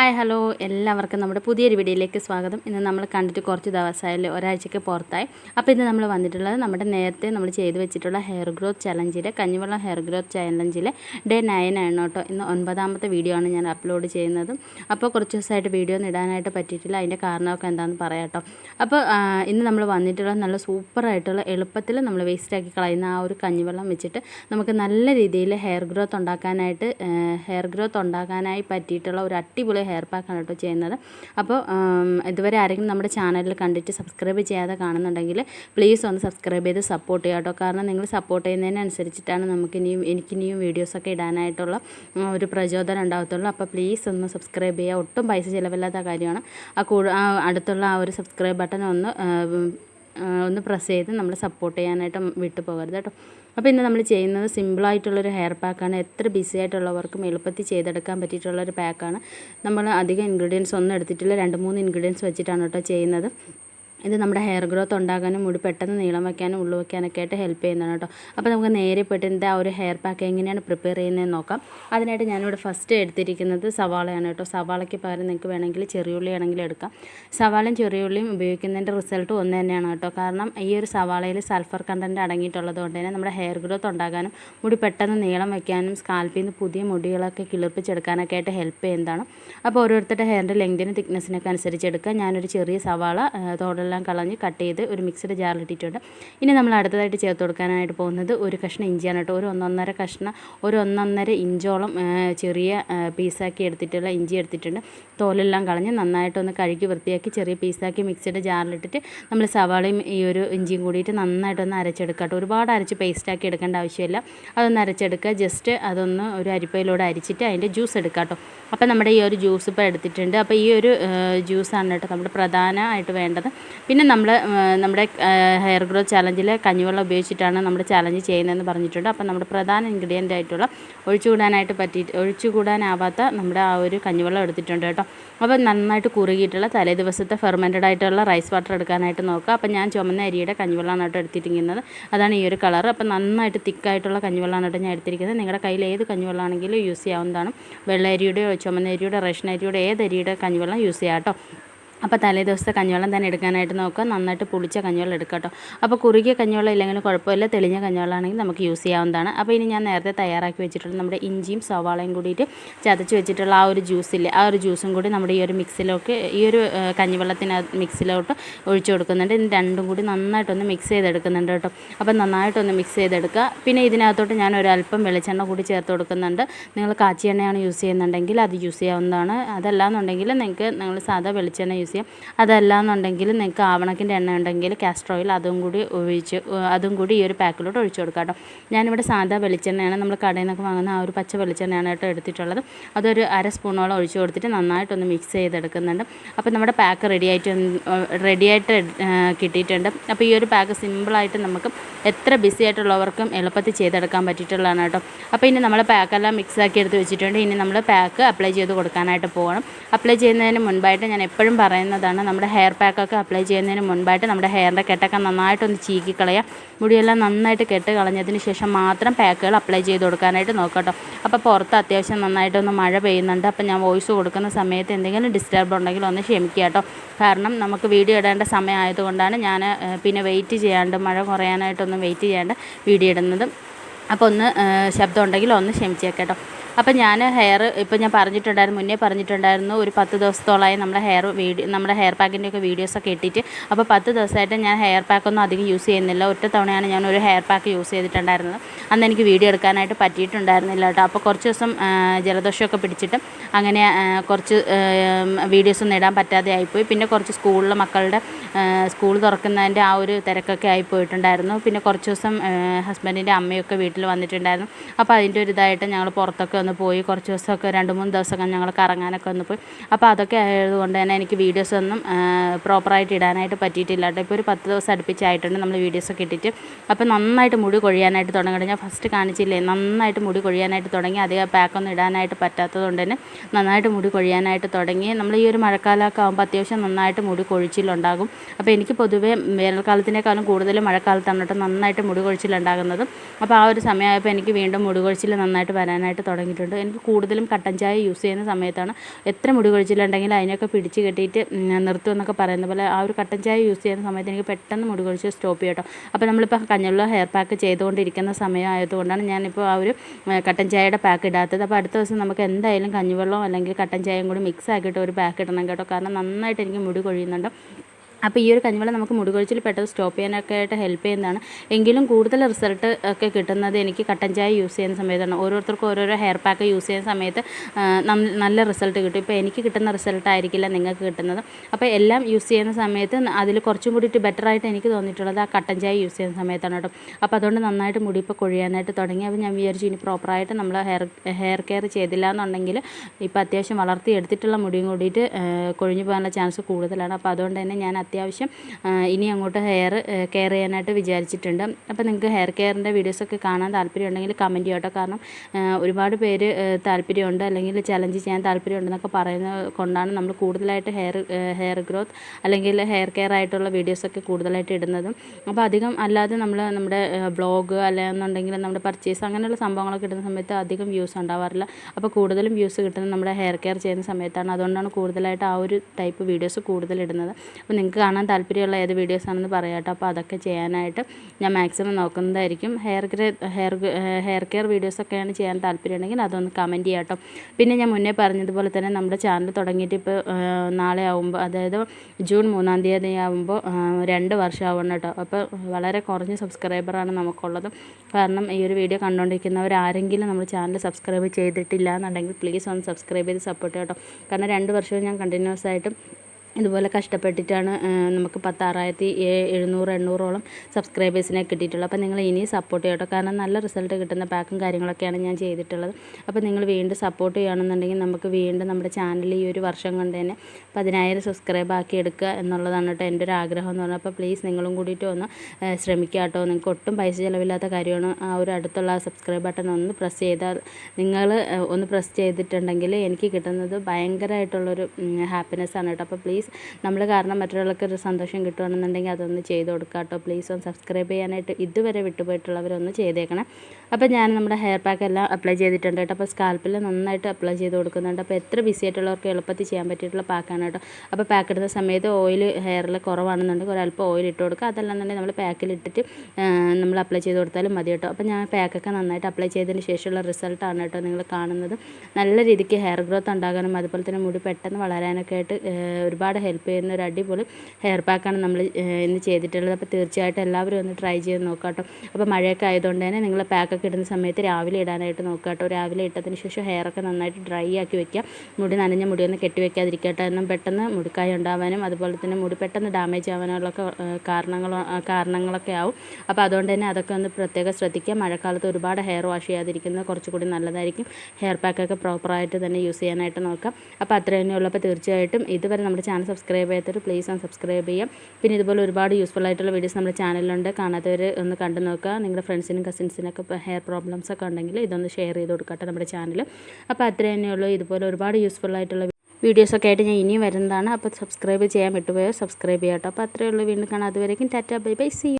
Hi hello. എല്ലാവർക്കും നമ്മുടെ പുതിയൊരു വീഡിയോയിലേക്ക് സ്വാഗതം. ഇന്ന് നമ്മൾ കണ്ടിട്ട് കുറച്ച് ദിവസമായാലും ഒരാഴ്ചയ്ക്ക് പുറത്തായി. അപ്പോൾ ഇന്ന് നമ്മൾ വന്നിട്ടുള്ളത് നമ്മുടെ നേരത്തെ നമ്മൾ ചെയ്ത് വെച്ചിട്ടുള്ള ഹെയർ ഗ്രോത്ത് ചലഞ്ചിലെ കഞ്ഞിവെള്ളം ഹെയർ ഗ്രോത്ത് ചലഞ്ചിലെ ഡേ നയൻ ആണ് കേട്ടോ. ഇന്ന് ഒൻപതാമത്തെ വീഡിയോ ആണ് ഞാൻ അപ്ലോഡ് ചെയ്യുന്നത്. അപ്പോൾ കുറച്ച് ദിവസമായിട്ട് വീഡിയോ ഇടാനായിട്ട് പറ്റിയിട്ടില്ല. അതിന്റെ കാരണമൊക്കെ എന്താണെന്ന് പറയാം കേട്ടോ. അപ്പോൾ ഇന്ന് നമ്മൾ വന്നിട്ടുള്ള നല്ല സൂപ്പറായിട്ടുള്ള എളുപ്പത്തിൽ നമ്മൾ വേസ്റ്റാക്കി കളയുന്ന ആ ഒരു കഞ്ഞിവെള്ളം വെച്ചിട്ട് നമുക്ക് നല്ല രീതിയിൽ ഹെയർ ഗ്രോത്ത് ഉണ്ടാക്കാനായിട്ട് ഹെയർ ഗ്രോത്ത് ഉണ്ടാക്കാനായി പറ്റിയിട്ടുള്ള ഒരു അടിപൊളി ഹെയർ പാക്കാണ് കേട്ടോ ചെയ്യുന്നത്. അപ്പോൾ ഇതുവരെ ആരെങ്കിലും നമ്മുടെ ചാനലിൽ കണ്ടിട്ട് സബ്സ്ക്രൈബ് ചെയ്യാതെ കാണുന്നുണ്ടെങ്കിൽ പ്ലീസ് ഒന്ന് സബ്സ്ക്രൈബ് ചെയ്ത് സപ്പോർട്ട് ചെയ്യുക കേട്ടോ. കാരണം നിങ്ങൾ സപ്പോർട്ട് ചെയ്യുന്നതിനനുസരിച്ചിട്ടാണ് നമുക്ക് ഇനിയും എനിക്കിനിയും വീഡിയോസൊക്കെ ഇടാനായിട്ടുള്ള ഒരു പ്രചോദനം ഉണ്ടാകത്തുള്ളൂ. അപ്പോൾ പ്ലീസ് ഒന്ന് സബ്സ്ക്രൈബ് ചെയ്യുക. ഒട്ടും പൈസ ചിലവില്ലാത്ത കാര്യമാണ്. ആ കൂടു അടുത്തുള്ള ആ ഒരു സബ്സ്ക്രൈബ് ബട്ടൺ ഒന്ന് ഒന്ന് പ്രസ് ചെയ്ത് നമ്മൾ സപ്പോർട്ട് ചെയ്യാനായിട്ട് വിട്ടു പോകരുത് കേട്ടോ. അപ്പോൾ ഇന്ന് നമ്മൾ ചെയ്യുന്നത് സിമ്പിളായിട്ടുള്ളൊരു ഹെയർ പാക്കാണ് എത്ര ബിസി ആയിട്ടുള്ളവർക്കും എളുപ്പത്തിൽ ചെയ്തെടുക്കാൻ പറ്റിയിട്ടുള്ളൊരു പാക്കാണ് നമ്മൾ അധികം ഇൻഗ്രീഡിയൻസ് ഒന്നും എടുത്തിട്ടില്ല. രണ്ട് മൂന്ന് ഇൻഗ്രീഡിയൻസ് വെച്ചിട്ടാണ് കേട്ടോ ചെയ്യുന്നത്. ഇത് നമ്മുടെ ഹെയർ ഗ്രോത്ത് ഉണ്ടാക്കാനും മുടി പെട്ടെന്ന് നീളം വയ്ക്കാനും ഉള്ളു വയ്ക്കാനൊക്കെ ആയിട്ട് ഹെൽപ്പ് ചെയ്യുന്നതാണ് കേട്ടോ. അപ്പോൾ നമുക്ക് നേരെ പെട്ടെന്ന് ഇതിന്റെ ആ ഒരു ഹെയർ പാക്ക് എങ്ങനെയാണ് പ്രിപ്പയർ ചെയ്യുന്നതെന്ന് നോക്കാം. അതിനായിട്ട് ഞാനിവിടെ ഫസ്റ്റ് എടുത്തിരിക്കുന്നത് സവാളയാണ് കേട്ടോ. സവാളയ്ക്ക് പകരം നിങ്ങൾക്ക് വേണമെങ്കിൽ ചെറിയുള്ളി ആണെങ്കിലും എടുക്കാം. സവാളയും ചെറിയുള്ളിയും ഉപയോഗിക്കുന്നതിന്റെ റിസൾട്ട് ഒന്ന് തന്നെയാണ് കേട്ടോ. കാരണം ഈ ഒരു സവാളയിൽ സൾഫർ കണ്ടന്റ് അടങ്ങിയിട്ടുള്ളത് കൊണ്ട് തന്നെ നമ്മുടെ ഹെയർ ഗ്രോത്ത് ഉണ്ടാക്കാനും മുടി പെട്ടെന്ന് നീളം വയ്ക്കാനും സ്കാൽപ്പിൽ നിന്ന് പുതിയ മുടികളൊക്കെ കിളിർപ്പിച്ചെടുക്കാനൊക്കെ ആയിട്ട് ഹെൽപ്പ് ചെയ്യുന്നതാണ്. അപ്പോൾ ഓരോരുത്തരുടെ ഹെയറിന്റെ ലെങ്തിനും തിക്നെസ്സിനൊക്കെ അനുസരിച്ച് എടുക്കുക ഞാനൊരു ചെറിയ സവാള ആ, തോടെല്ലാം കളഞ്ഞ് കട്ട് ചെയ്ത് ഒരു മിക്സഡ് ജാറിലിട്ടിട്ടുണ്ട്. ഇനി നമ്മൾ അടുത്തതായിട്ട് ചേർത്ത് കൊടുക്കാനായിട്ട് പോകുന്നത് ഒരു കഷ്ണം ഇഞ്ചിയാണ് കേട്ടോ. ഒരു ഒന്നൊന്നര കഷ്ണം ഒരു ഒന്നൊന്നര ഇഞ്ചോളം ചെറിയ പീസാക്കി എടുത്തിട്ടുള്ള ഇഞ്ചി എടുത്തിട്ടുണ്ട്. തോലെല്ലാം കളഞ്ഞ് നന്നായിട്ടൊന്ന് കഴുകി വൃത്തിയാക്കി ചെറിയ പീസാക്കി മിക്സഡ് ജാറിലിട്ടിട്ട് നമ്മൾ സവാളയും ഈ ഒരു ഇഞ്ചിയും കൂടിയിട്ട് നന്നായിട്ടൊന്ന് അരച്ചെടുക്കുക കേട്ടോ. ഒരുപാട് അരച്ച് പേസ്റ്റാക്കി എടുക്കേണ്ട ആവശ്യമില്ല. അതൊന്ന് അരച്ചെടുക്കുക. ജസ്റ്റ് അതൊന്ന് ഒരു അരിപ്പയിലൂടെ അരിച്ചിട്ട് അതിന്റെ ജ്യൂസ് എടുക്കുക കേട്ടോ. അപ്പോൾ നമ്മുടെ ഈ ഒരു ജ്യൂസ് ഇപ്പോൾ എടുത്തിട്ടുണ്ട്. അപ്പോൾ ഈ ഒരു ജ്യൂസാണ് കേട്ടോ നമ്മുടെ പ്രധാനമായിട്ട് വേണ്ടത്. പിന്നെ നമ്മൾ നമ്മുടെ ഹെയർ ഗ്രോത്ത് ചലഞ്ചിൽ കഞ്ഞിവെള്ളം ഉപയോഗിച്ചിട്ടാണ് നമ്മുടെ ചലഞ്ച് ചെയ്യുന്നതെന്ന് പറഞ്ഞിട്ടുണ്ട്. അപ്പോൾ നമ്മുടെ പ്രധാന ഇൻഗ്രീഡിയന്റ് ആയിട്ടുള്ള ഒഴിച്ചുകൂടാനായിട്ട് പറ്റിയിട്ട് ഒഴിച്ചുകൂടാനാവാത്ത നമ്മുടെ ആ ഒരു കഞ്ഞിവെള്ളം എടുത്തിട്ടുണ്ട് കേട്ടോ. അപ്പോൾ നന്നായിട്ട് കുറുകിയിട്ടുള്ള തലേ ദിവസത്തെ ഫെർമെന്റഡ് ആയിട്ടുള്ള റൈസ് വാട്ടർ എടുക്കാനായിട്ട് നോക്കുക. അപ്പോൾ ഞാൻ ചുമന്ന അരിയുടെ കഞ്ഞിവെള്ളമാണ് കേട്ടോ എടുത്തിരിക്കുന്നത്. അതാണ് ഈ ഒരു കളർ അപ്പോൾ നന്നായിട്ട് തിക്കായിട്ടുള്ള കഞ്ഞിവെള്ളമാണ് കേട്ടോ ഞാൻ എടുത്തിരിക്കുന്നത്. നിങ്ങളുടെ കയ്യിൽ ഏത് കഞ്ഞിവെള്ളമാണെങ്കിലും യൂസ് ചെയ്യാവുന്നതാണ്. വെള്ള അരിയുടെയോ ചുമന്ന അരിയുടെ റേഷൻ അരിയുടെ ഏത് അരിയുടെ കഞ്ഞിവെള്ളം യൂസ് ചെയ്യാം കേട്ടോ. അപ്പോൾ തലേ ദിവസത്തെ കഞ്ഞിവെള്ളം തന്നെ എടുക്കാനായിട്ട് നോക്കുക. നന്നായിട്ട് പുളിച്ച കഞ്ഞിവെള്ളം എടുക്കുക കേട്ടോ അപ്പോൾ കുറുകിയ കഞ്ഞിവെള്ളം ഇല്ലെങ്കിലും കുഴപ്പമില്ല. തെളിഞ്ഞ കഞ്ഞിവെള്ളമാണെങ്കിൽ നമുക്ക് യൂസ് ചെയ്യാവുന്നതാണ്. അപ്പോൾ ഇനി ഞാൻ നേരത്തെ തയ്യാറാക്കി വെച്ചിട്ടുള്ള നമ്മുടെ ഇഞ്ചിയും സവാളയും കൂടിയിട്ട് ചതച്ച് വെച്ചിട്ടുള്ള ആ ഒരു ജ്യൂസില്ലേ ആ ഒരു ജ്യൂസും കൂടി നമ്മുടെ ഈ ഒരു മിക്സിലോട്ട് ഈ ഒരു കഞ്ഞിവെള്ളത്തിന് മിക്സിലോട്ട് ഒഴിച്ചു കൊടുക്കുന്നുണ്ട്. ഇനി രണ്ടും കൂടി നന്നായിട്ടൊന്ന് മിക്സ് ചെയ്തെടുക്കുന്നുണ്ട് കേട്ടോ. അപ്പോൾ നന്നായിട്ടൊന്ന് മിക്സ് ചെയ്തെടുക്കുക. പിന്നെ ഇതിനകത്തോട്ട് ഞാൻ ഒരല്പം വെളിച്ചെണ്ണ കൂടി ചേർത്ത് കൊടുക്കുന്നുണ്ട്. നിങ്ങൾ കാച്ചി എണ്ണയാണ് യൂസ് ചെയ്യുന്നുണ്ടെങ്കിൽ അത് യൂസ് ചെയ്യാവുന്നതാണ്. അതല്ലാന്നുണ്ടെങ്കിൽ നിങ്ങൾക്ക് നിങ്ങൾ സാധാ വെളിച്ചെണ്ണ യൂസ് ചെയ്യാം അതല്ല എന്നുണ്ടെങ്കിൽ നിങ്ങൾക്ക് ആവണക്കിന്റെ എണ്ണ ഉണ്ടെങ്കിൽ കാസ്റ്റർ ഓയിൽ അതും കൂടി ഒഴിച്ച് അതും കൂടി ഈ ഒരു പാക്കിലോട്ട് ഒഴിച്ചു കൊടുക്കാം കേട്ടോ. ഞാനിവിടെ സാധാ വെളിച്ചെണ്ണയാണ് നമ്മൾ കടയിൽ നിന്നൊക്കെ വാങ്ങുന്ന ആ ഒരു പച്ച വെളിച്ചെണ്ണയാണ് കേട്ടോ എടുത്തിട്ടുള്ളത്. അതൊരു അര സ്പൂണോളം ഒഴിച്ചു കൊടുത്തിട്ട് നന്നായിട്ടൊന്ന് മിക്സ് ചെയ്തെടുക്കുന്നുണ്ട്. അപ്പോൾ നമ്മുടെ പാക്ക് റെഡി ആയിട്ട് റെഡി ആയിട്ട് കിട്ടിയിട്ടുണ്ട്. അപ്പോൾ ഈ ഒരു പാക്ക് സിമ്പിളായിട്ട് നമുക്ക് എത്ര ബിസി ആയിട്ടുള്ളവർക്കും എളുപ്പത്തിൽ ചെയ്തെടുക്കാൻ പറ്റിയിട്ടുള്ളതാണ് കേട്ടോ. അപ്പോൾ ഇനി നമ്മൾ പാക്കെല്ലാം മിക്സ് ആക്കി എടുത്ത് വെച്ചിട്ടുണ്ട്. ഇനി നമ്മൾ പാക്ക് അപ്ലൈ ചെയ്ത് കൊടുക്കാനായിട്ട് പോകണം. അപ്ലൈ ചെയ്യുന്നതിന് മുൻപായിട്ട് ഞാൻ എപ്പോഴും പറയുന്നതാണ് നമ്മുടെ ഹെയർ പാക്കൊക്കെ അപ്ലൈ ചെയ്യുന്നതിന് മുൻപായിട്ട് നമ്മുടെ ഹെയറിന്റെ കെട്ടൊക്കെ നന്നായിട്ടൊന്ന് ചീക്കി കളയുക മുടിയെല്ലാം നന്നായിട്ട് കെട്ട് കളഞ്ഞതിന് ശേഷം മാത്രം പാക്കുകൾ അപ്ലൈ ചെയ്ത് കൊടുക്കാനായിട്ട് നോക്കട്ടോ. അപ്പോൾ പുറത്ത് അത്യാവശ്യം നന്നായിട്ടൊന്ന് മഴ പെയ്യുന്നുണ്ട്. അപ്പോൾ ഞാൻ വോയിസ് കൊടുക്കുന്ന സമയത്ത് എന്തെങ്കിലും ഡിസ്റ്റർബ് ഉണ്ടെങ്കിൽ ഒന്ന് ക്ഷമിക്കുക കേട്ടോ. കാരണം നമുക്ക് വീഡിയോ ഇടേണ്ട സമയമായതുകൊണ്ടാണ് ഞാൻ പിന്നെ വെയിറ്റ് ചെയ്യാണ്ട് മഴ കുറയാനായിട്ടൊന്നും വെയിറ്റ് ചെയ്യാണ്ട് വീഡിയോ ഇടുന്നത്. അപ്പോൾ ഒന്ന് ശബ്ദം ഉണ്ടെങ്കിൽ ഒന്ന് ക്ഷമിച്ചേക്കേട്ടോ അപ്പോൾ ഞാൻ ഹെയർ ഇപ്പോൾ ഞാൻ പറഞ്ഞിട്ടുണ്ടായിരുന്നു മുന്നേ പറഞ്ഞിട്ടുണ്ടായിരുന്നു ഒരു പത്ത് ദിവസത്തോളമായി നമ്മുടെ ഹെയർ വീഡിയോ നമ്മുടെ ഹെയർ പാക്കിന്റെ ഒക്കെ വീഡിയോസൊക്കെ ഇട്ടിട്ട്. അപ്പോൾ പത്ത് ദിവസമായിട്ട് ഞാൻ ഹെയർ പാക്കൊന്നും അധികം യൂസ് ചെയ്യുന്നില്ല. ഒറ്റ തവണയാണ് ഞാൻ ഒരു ഹെയർ പാക്ക് യൂസ് ചെയ്തിട്ടുണ്ടായിരുന്നത്. അന്ന് എനിക്ക് വീഡിയോ എടുക്കാനായിട്ട് പറ്റിയിട്ടുണ്ടായിരുന്നില്ല കേട്ടോ. അപ്പോൾ കുറച്ച് ദിവസം ജലദോഷമൊക്കെ പിടിച്ചിട്ട് അങ്ങനെ കുറച്ച് വീഡിയോസ് ഒന്നും ഇടാൻ പറ്റാതെ ആയിപ്പോയി. പിന്നെ കുറച്ച് സ്കൂളിലെ മക്കളുടെ സ്കൂൾ തുറക്കുന്നതിന്റെ ആ ഒരു തിരക്കൊക്കെ ആയി പോയിട്ടുണ്ടായിരുന്നു പിന്നെ കുറച്ച് ദിവസം ഹസ്ബൻഡിന്റെ അമ്മയൊക്കെ വീട്ടിൽ വന്നിട്ടുണ്ടായിരുന്നു. അപ്പോൾ അതിന്റെ ഒരു ഇതായിട്ട് ഞങ്ങൾ പുറത്തൊക്കെ ഒന്ന് പോയി കുറച്ച് ദിവസമൊക്കെ രണ്ട് മൂന്ന് ദിവസമൊക്കെ ഞങ്ങൾ കറങ്ങാനൊക്കെ ഒന്ന് പോയി. അപ്പോൾ അതൊക്കെ ആയതുകൊണ്ട് തന്നെ എനിക്ക് വീഡിയോസ് ഒന്നും പ്രോപ്പറായിട്ട് ഇടാനായിട്ട് പറ്റിയിട്ടില്ല കേട്ടോ. ഇപ്പോൾ ഒരു പത്ത് ദിവസം അടുപ്പിച്ചായിട്ടുണ്ട് നമ്മൾ വീഡിയോസൊക്കെ ഇട്ടിട്ട്. അപ്പോൾ നന്നായിട്ട് മുടി കൊഴിയാനായിട്ട് തുടങ്ങി ഞാൻ ഫസ്റ്റ് കാണിച്ചില്ലേ നന്നായിട്ട് മുടി കൊഴിയാനായിട്ട് തുടങ്ങി അധികം പാക്കൊന്നും ഇടാനായിട്ട് പറ്റാത്തതുകൊണ്ട് തന്നെ നന്നായിട്ട് മുടി കൊഴിയാനായിട്ട് തുടങ്ങി. നമ്മൾ ഈ ഒരു മഴക്കാലമൊക്കെ ആകുമ്പോൾ അത്യാവശ്യം നന്നായിട്ട് മുടി കൊഴിച്ചിലുണ്ടാകും. അപ്പോൾ എനിക്ക് പൊതുവേ വേനൽക്കാലത്തിനേക്കാളും കൂടുതൽ മഴക്കാലത്താണ് കേട്ടോ നന്നായിട്ട് മുടി കൊഴിച്ചിലുണ്ടാകുന്നത്. അപ്പോൾ ആ ഒരു സമയമായപ്പോൾ എനിക്ക് വീണ്ടും മുടി കൊഴിച്ചിൽ നന്നായിട്ട് വരാനായിട്ട് തുടങ്ങി. തുടങ്ങിയിട്ടുണ്ട്. എനിക്ക് കൂടുതലും കട്ടൻ ചായ യൂസ് ചെയ്യുന്ന സമയത്താണ് എത്ര മുടി കൊഴിച്ചിലുണ്ടെങ്കിലും അതിനൊക്കെ പിടിച്ച് കെട്ടിയിട്ട് നിർത്തും എന്നൊക്കെ പറയുന്ന പോലെ ആ ഒരു കട്ടൻ ചായ യൂസ് ചെയ്യുന്ന സമയത്ത് എനിക്ക് പെട്ടെന്ന് മുടി കൊഴിച്ച് സ്റ്റോപ്പ് ചെയ്യട്ടോ അപ്പോൾ നമ്മളിപ്പോൾ കഞ്ഞുള്ള ഹെയർ പാക്ക് ചെയ്തുകൊണ്ടിരിക്കുന്ന സമയമായതുകൊണ്ടാണ് ഞാനിപ്പോൾ ആ ഒരു കട്ടൻ ചായയുടെ പാക്ക് ഇടാത്തത്. അപ്പോൾ അടുത്ത ദിവസം നമുക്ക് എന്തായാലും കഞ്ഞിവെള്ളം അല്ലെങ്കിൽ കട്ടൻ ചായയും കൂടി മിക്സ് ആക്കിയിട്ട് ഒരു പാക്ക് ഇടണം കേട്ടോ. കാരണം നന്നായിട്ട് എനിക്ക് മുടി കൊഴിയുന്നുണ്ട്. അപ്പോൾ ഈ ഒരു കഞ്ഞിവെള്ളം നമുക്ക് മുടികൊഴിച്ചിൽ പെട്ടത് സ്റ്റോപ്പ് ചെയ്യാനൊക്കെ ആയിട്ട് ഹെൽപ്പ് ചെയ്യുന്നതാണ്. എങ്കിലും കൂടുതൽ റിസൾട്ട് ഒക്കെ കിട്ടുന്നത് എനിക്ക് കട്ടൻ ചായ യൂസ് ചെയ്യുന്ന സമയത്താണ്. ഓരോരുത്തർക്കും ഓരോരോ ഹെയർ പാക്ക് യൂസ് ചെയ്യുന്ന സമയത്ത് നല്ല റിസൾട്ട് കിട്ടും. ഇപ്പോൾ എനിക്ക് കിട്ടുന്ന റിസൾട്ട് ആയിരിക്കില്ല നിങ്ങൾക്ക് കിട്ടുന്നത്. അപ്പോൾ എല്ലാം യൂസ് ചെയ്യുന്ന സമയത്ത് അതിൽ കുറച്ചും കൂടിയിട്ട് ബെറ്റർ ആയിട്ട് എനിക്ക് തോന്നിയിട്ടുള്ളത് ആ കട്ടൻ ചായ യൂസ് ചെയ്യുന്ന സമയത്താണ് കേട്ടോ. അപ്പോൾ അതുകൊണ്ട് നന്നായിട്ട് മുടി ഇപ്പോൾ കൊഴിയാനായിട്ട് തുടങ്ങി. അപ്പോൾ ഞാൻ വിചാരിച്ചു ഇനി പ്രോപ്പറായിട്ട് നമ്മൾ ഹെയർ ഹെയർ കെയർ ചെയ്തില്ല എന്നുണ്ടെങ്കിൽ ഇപ്പോൾ അത്യാവശ്യം വളർത്തി എടുത്തിട്ടുള്ള മുടിയും കൂടിയിട്ട് കൊഴിഞ്ഞു പോകാനുള്ള ചാൻസ് കൂടുതലാണ്. അപ്പോൾ അതുകൊണ്ട് തന്നെ ഞാൻ അത്യാവശ്യം ഇനി അങ്ങോട്ട് ഹെയർ കെയർ ചെയ്യാനായിട്ട് വിചാരിച്ചിട്ടുണ്ട്. അപ്പോൾ നിങ്ങൾക്ക് ഹെയർ കെയറിന്റെ വീഡിയോസൊക്കെ കാണാൻ താല്പര്യം ഉണ്ടെങ്കിൽ കമന്റ് ചെയ്യട്ടോ. കാരണം ഒരുപാട് പേര് താല്പര്യമുണ്ട്. അല്ലെങ്കിൽ ചലഞ്ച് ചെയ്യാൻ താല്പര്യമുണ്ടെന്നൊക്കെ പറയുന്നത് കൊണ്ടാണ് നമ്മൾ കൂടുതലായിട്ട് ഹെയർ ഹെയർ ഗ്രോത്ത് അല്ലെങ്കിൽ ഹെയർ കെയർ ആയിട്ടുള്ള വീഡിയോസൊക്കെ കൂടുതലായിട്ട് ഇടുന്നതും. അപ്പോൾ അധികം അല്ലാതെ നമ്മൾ നമ്മുടെ ബ്ലോഗ് അല്ലെന്നുണ്ടെങ്കിൽ നമ്മുടെ പർച്ചേസ് അങ്ങനെയുള്ള സംഭവങ്ങളൊക്കെ ഇടുന്ന സമയത്ത് അധികം വ്യൂസ് ഉണ്ടാവാറില്ല. അപ്പോൾ കൂടുതലും വ്യൂസ് കിട്ടുന്നത് നമ്മുടെ ഹെയർ കെയർ ചെയ്യുന്ന സമയത്താണ്. അതുകൊണ്ടാണ് കൂടുതലായിട്ട് ആ ഒരു ടൈപ്പ് വീഡിയോസ് കൂടുതൽ ഇടുന്നത്. അപ്പോൾ നിങ്ങൾക്ക് കാണാൻ താല്പര്യമുള്ള ഏത് വീഡിയോസ് ആണെന്ന് പറയാം കേട്ടോ. അപ്പോൾ അതൊക്കെ ചെയ്യാനായിട്ട് ഞാൻ maximum നോക്കുന്നതായിരിക്കും. Hair grey hair hair care വീഡിയോസൊക്കെയാണ് ചെയ്യാൻ താല്പര്യമുണ്ടെങ്കിൽ അതൊന്ന് കമന്റ് ചെയ്യാം പിന്നെ ഞാൻ മുന്നേ പറഞ്ഞതുപോലെ തന്നെ നമ്മുടെ ചാനൽ തുടങ്ങിയിട്ട് ഇപ്പോൾ നാളെ ആവുമ്പോൾ അതായത് ജൂൺ മൂന്നാം തീയതി ആകുമ്പോൾ രണ്ട് വർഷമാവണം കേട്ടോ. അപ്പോൾ വളരെ കുറഞ്ഞ സബ്സ്ക്രൈബറാണ് നമുക്കുള്ളത്. കാരണം ഈ ഒരു വീഡിയോ കണ്ടുകൊണ്ടിരിക്കുന്നവർ ആരെങ്കിലും നമ്മൾ ചാനൽ സബ്സ്ക്രൈബ് ചെയ്തിട്ടില്ല എന്നുണ്ടെങ്കിൽ പ്ലീസ് ഒന്ന് സബ്സ്ക്രൈബ് ചെയ്ത് സപ്പോർട്ട് കേട്ടോ. കാരണം രണ്ട് വർഷവും ഞാൻ കണ്ടിന്യൂസ് ആയിട്ടും ഇതുപോലെ കഷ്ടപ്പെട്ടിട്ടാണ് നമുക്ക് പത്താറായിരത്തി എഴുന്നൂറ് എണ്ണൂറോളം സബ്സ്ക്രൈബേഴ്സിനെ കിട്ടിയിട്ടുള്ളത്. അപ്പോൾ നിങ്ങൾ ഇനിയും സപ്പോർട്ട് ചെയ്യട്ടോ. കാരണം നല്ല റിസൾട്ട് കിട്ടുന്ന പാക്കും കാര്യങ്ങളൊക്കെയാണ് ഞാൻ ചെയ്തിട്ടുള്ളത്. അപ്പോൾ നിങ്ങൾ വീണ്ടും സപ്പോർട്ട് ചെയ്യുകയാണെന്നുണ്ടെങ്കിൽ നമുക്ക് വീണ്ടും നമ്മുടെ ചാനൽ ഈ ഒരു വർഷം കൊണ്ട് തന്നെ പതിനായിരം സബ്സ്ക്രൈബ് ആക്കി എടുക്കുക എന്നുള്ളതാണ് കേട്ടോ എന്റെ ഒരു ആഗ്രഹം എന്ന് പറഞ്ഞാൽ. അപ്പോൾ പ്ലീസ് നിങ്ങളും കൂടിയിട്ട് ഒന്ന് ശ്രമിക്കുക കേട്ടോ. നിങ്ങൾക്ക് ഒട്ടും പൈസ ചിലവില്ലാത്ത കാര്യമാണ് ആ ഒരു അടുത്തുള്ള സബ്സ്ക്രൈബ് ബട്ടൺ ഒന്ന് പ്രസ് ചെയ്താൽ നിങ്ങൾ ഒന്ന് പ്രസ് ചെയ്തിട്ടുണ്ടെങ്കിൽ എനിക്ക് കിട്ടുന്നത് ഭയങ്കരമായിട്ടുള്ളൊരു ഹാപ്പിനെസ്സാണ് കേട്ടോ. അപ്പോൾ പ്ലീസ് നമ്മൾ കാരണം മറ്റൊരാൾക്ക് ഒരു സന്തോഷം കിട്ടുകയാണെന്നുണ്ടെങ്കിൽ അതൊന്ന് ചെയ്ത് കൊടുക്കുക കേട്ടോ പ്ലീസ് ഒന്ന് സബ്സ്ക്രൈബ് ചെയ്യാനായിട്ട് ഇതുവരെ വിട്ടുപോയിട്ടുള്ളവരൊന്ന് ചെയ്തേക്കണം. അപ്പോൾ ഞാൻ നമ്മുടെ ഹെയർ പാക്ക് എല്ലാം അപ്ലൈ ചെയ്തിട്ടുണ്ട് കേട്ടോ. അപ്പോൾ സ്കാൽപ്പിൽ നന്നായിട്ട് അപ്ലൈ ചെയ്ത് കൊടുക്കുന്നുണ്ട്. അപ്പോൾ എത്ര ബിസി ആയിട്ടുള്ളവർക്ക് എളുപ്പത്തിൽ ചെയ്യാൻ പറ്റിയിട്ടുള്ള പാക്കാണ് കേട്ടോ. അപ്പോൾ പാക്ക് ഇടുന്ന സമയത്ത് ഓയിൽ ഹെയറിൽ കുറവാണെന്നുണ്ടെങ്കിൽ ഒരല്പം ഓയിൽ ഇട്ട് കൊടുക്കുക. അതല്ലാന്നുണ്ടെങ്കിൽ നമ്മൾ പാക്കിലിട്ടിട്ട് നമ്മൾ അപ്ലൈ ചെയ്ത് കൊടുത്താലും മതി കേട്ടോ. അപ്പോൾ ഞാൻ പാക്കൊക്കെ നന്നായിട്ട് അപ്ലൈ ചെയ്തതിന് ശേഷമുള്ള റിസൾട്ടാണ് കേട്ടോ നിങ്ങൾ കാണുന്നത്. നല്ല രീതിക്ക് ഹെയർ ഗ്രോത്ത് ഉണ്ടാകാനും അതുപോലെ തന്നെ മുടി പെട്ടെന്ന് വളരാനൊക്കെ ആയിട്ട് ഏഹ്, ഒരുപാട് ഹെൽപ്പ് ചെയ്യുന്ന ഒരു അടിപൊളി ഹെയർ പാക്കാണ് നമ്മൾ ഇന്ന് ചെയ്തിട്ടുള്ളത്. അപ്പോൾ തീർച്ചയായിട്ടും എല്ലാവരും ഒന്ന് ട്രൈ ചെയ്ത് നോക്കാം കേട്ടോ അപ്പോൾ മഴയൊക്കെ ആയതുകൊണ്ട് തന്നെ നിങ്ങൾ പാക്കൊക്കെ ഇടുന്ന സമയത്ത് രാവിലെ ഇടാനായിട്ട് നോക്കുക കേട്ടോ രാവിലെ ഇട്ടതിന് ശേഷം ഹെയറൊക്കെ നന്നായിട്ട് ഡ്രൈ ആക്കി വെക്കുക. മുടി നനഞ്ഞ മുടി ഒന്ന് കെട്ടി വെക്കാതിരിക്കുക പെട്ടെന്ന് മുടിക്കായ ഉണ്ടാവാനും അതുപോലെ തന്നെ മുടി പെട്ടെന്ന് ഡാമേജ് ആവാനുള്ള കാരണങ്ങൾ കാരണങ്ങളൊക്കെ ആവും. അപ്പോൾ അതുകൊണ്ട് തന്നെ അതൊക്കെ ഒന്ന് പ്രത്യേകം ശ്രദ്ധിക്കുക. മഴക്കാലത്ത് ഒരുപാട് ഹെയർ വാഷ് ചെയ്യാതിരിക്കുന്നത് കുറച്ചുകൂടി നല്ലതായിരിക്കും. ഹെയർ പാക്കൊക്കെ പ്രോപ്പറായിട്ട് തന്നെ യൂസ് ചെയ്യാനായിട്ട് നോക്കാം അപ്പോൾ അത്ര തന്നെ ഉള്ളപ്പോൾ തീർച്ചയായിട്ടും ഇതുവരെ നമ്മുടെ ചാനൽ സബ്സ്ക്രൈബ് ചെയ്യാത്തവർ പ്ലീസ് ഒന്ന് സബ്സ്ക്രൈബ് ചെയ്യാം പിന്നെ ഇതുപോലെ ഒരുപാട് യൂസ്ഫുൾ ആയിട്ടുള്ള വീഡിയോസ് നമ്മുടെ ചാനലിലുണ്ട്. കാണാത്തവർ ഒന്ന് കണ്ടു നോക്കുക. നിങ്ങളുടെ ഫ്രണ്ട്സിനും കസിൻസിനൊക്കെ ഹെയർ പ്രോബ്ലംസ് ഒക്കെ ഉണ്ടെങ്കിൽ ഇതൊന്ന് ഷെയർ ചെയ്ത് കൊടുക്കട്ടെ നമ്മുടെ ചാനൽ അപ്പോൾ അത്ര തന്നെയുള്ളൂ. ഇതുപോലെ ഒരുപാട് യൂസ്ഫുൾ ആയിട്ടുള്ള വീഡിയോസൊക്കെ ആയിട്ട് ഞാൻ ഇനിയും വരുന്നതാണ്. അപ്പോൾ സബ്സ്ക്രൈബ് ചെയ്യാൻ വിട്ടുപോയോ സബ്സ്ക്രൈബ് ചെയ്യാം കേട്ടോ അപ്പോൾ അത്രയേ ഉള്ളൂ. വീണ്ടും കാണാം. അതുവരേക്കും ടാറ്റ. Bye bye. സി